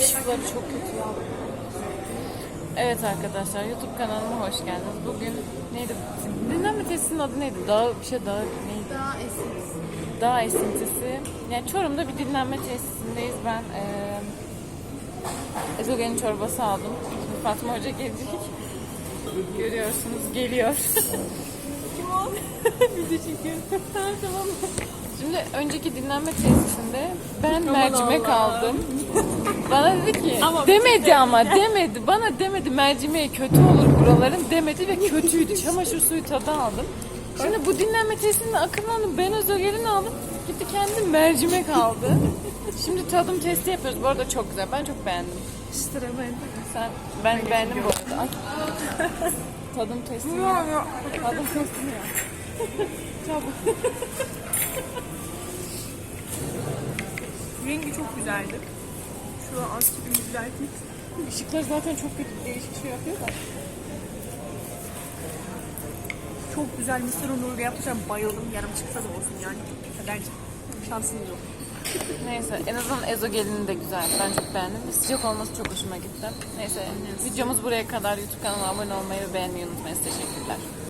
Işıkları çok kötü ya. Evet arkadaşlar YouTube kanalıma hoş geldiniz. Bugün neydi? Dinlenme testinin adı neydi? Dağ bir şey dağ neydi? Daha eski. Dağ esintisi. Yani Çorum'da bir dinlenme tesisindeyiz. Ben eee ezogelin çorbası aldım. Şimdi Fatma Hoca gelecek. Görüyorsunuz geliyor. Kim o? Bizi çekiyor. tamam. Şimdi önceki dinlenme tesisinde ben mercimek aldım. Bana dedi ki demedi ama demedi. Bana demedi mercimeği kötü olur buraların demedi ve kötüydü. Çamaşır suyu tadı aldım. Şimdi bu dinlenme tesisinde akıllandım. Ben özellerini aldım. Gitti kendi mercimek aldı. Şimdi tadım testi yapıyoruz. Bu arada çok güzel. Ben çok beğendim. Sıra bende. Sen ben beğendim bu arada. Ay. Tadım testini yap. Tadım testini yap. Çabuk. Rengi çok güzeldi. Şu an az gibi düzelttik. Işıklar zaten çok kötü değişik şey yapıyor da. Çok güzel mısır unuyla yapacağım. Bayıldım. Yarım çıksa da olsun yani. Kaderci. Şansınız yok. Neyse en azından ezogelini de güzel. Ben çok beğendim. Sıcak olması çok hoşuma gitti. Neyse videomuz buraya kadar. YouTube kanalıma abone olmayı ve beğenmeyi unutmayın. Teşekkürler.